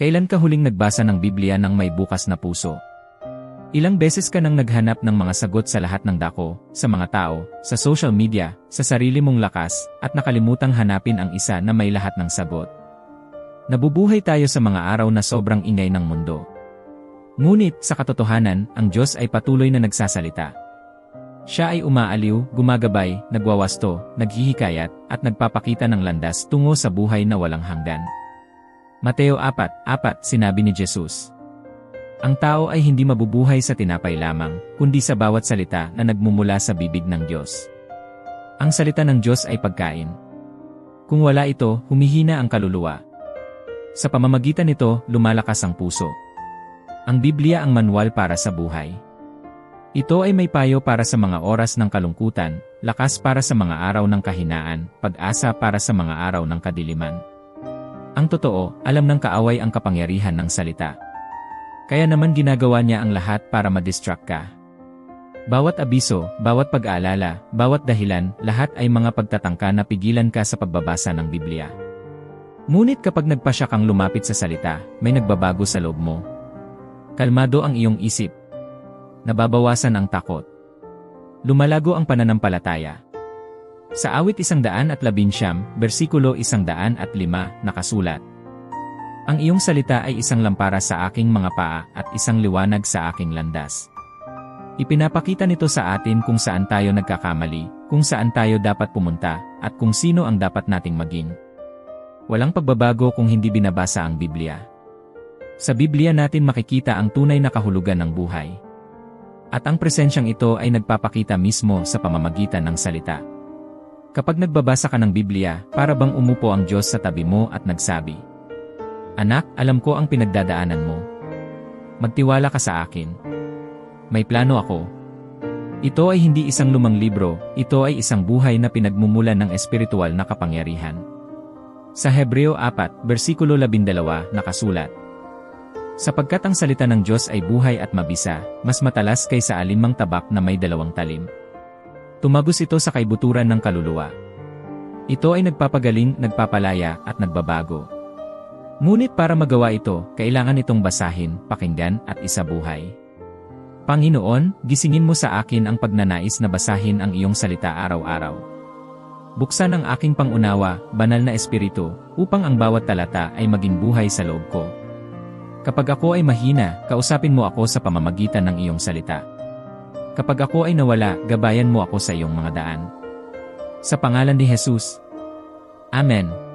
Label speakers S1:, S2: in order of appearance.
S1: Kailan ka huling nagbasa ng Biblia ng may bukas na puso? Ilang beses ka nang naghanap ng mga sagot sa lahat ng dako, sa mga tao, sa social media, sa sarili mong lakas, at nakalimutang hanapin ang isa na may lahat ng sagot. Nabubuhay tayo sa mga araw na sobrang ingay ng mundo. Ngunit, sa katotohanan, ang Diyos ay patuloy na nagsasalita. Siya ay umaaliw, gumagabay, nagwawasto, naghihikayat, at nagpapakita ng landas tungo sa buhay na walang hanggan. Mateo 4:4 sinabi ni Jesus. Ang tao ay hindi mabubuhay sa tinapay lamang, kundi sa bawat salita na nagmumula sa bibig ng Diyos. Ang salita ng Diyos ay pagkain. Kung wala ito, humihina ang kaluluwa. Sa pamamagitan nito, lumalakas ang puso. Ang Biblia ang manual para sa buhay. Ito ay may payo para sa mga oras ng kalungkutan, lakas para sa mga araw ng kahinaan, pag-asa para sa mga araw ng kadiliman. Ang totoo, alam ng kaaway ang kapangyarihan ng salita. Kaya naman ginagawa niya ang lahat para ma-distract ka. Bawat abiso, bawat pag-aalala, bawat dahilan, lahat ay mga pagtatangka na pigilan ka sa pagbabasa ng Biblia. Ngunit kapag nagpasya kang lumapit sa salita, may nagbabago sa loob mo. Kalmado ang iyong isip. Nababawasan ang takot. Lumalago ang pananampalataya. Sa awit isang daan at labinsyam, bersikulo isang daan at lima, nakasulat. Ang iyong salita ay isang lampara sa aking mga paa at isang liwanag sa aking landas. Ipinapakita nito sa atin kung saan tayo nagkakamali, kung saan tayo dapat pumunta, at kung sino ang dapat nating maging. Walang pagbabago kung hindi binabasa ang Biblia. Sa Biblia natin makikita ang tunay na kahulugan ng buhay. At ang presensyang ito ay nagpapakita mismo sa pamamagitan ng salita. Kapag nagbabasa ka ng Biblia, para bang umupo ang Diyos sa tabi mo at nagsabi, Anak, alam ko ang pinagdadaanan mo. Magtiwala ka sa akin. May plano ako. Ito ay hindi isang lumang libro, ito ay isang buhay na pinagmumulan ng espiritual na kapangyarihan. Sa Hebreo 4, versikulo 12, nakasulat, Sapagkat ang salita ng Diyos ay buhay at mabisa, mas matalas kaysa alinmang tabak na may dalawang talim. Tumagos ito sa kaibuturan ng kaluluwa. Ito ay nagpapagaling, nagpapalaya, at nagbabago. Ngunit para magawa ito, kailangan itong basahin, pakinggan, at isabuhay. Panginoon, gisingin mo sa akin ang pagnanais na basahin ang iyong salita araw-araw. Buksan ang aking pangunawa, banal na espiritu, upang ang bawat talata ay maging buhay sa loob ko. Kapag ako ay mahina, kausapin mo ako sa pamamagitan ng iyong salita. Kapag ako ay nawala, gabayan mo ako sa iyong mga daan. Sa pangalan ni Jesus. Amen.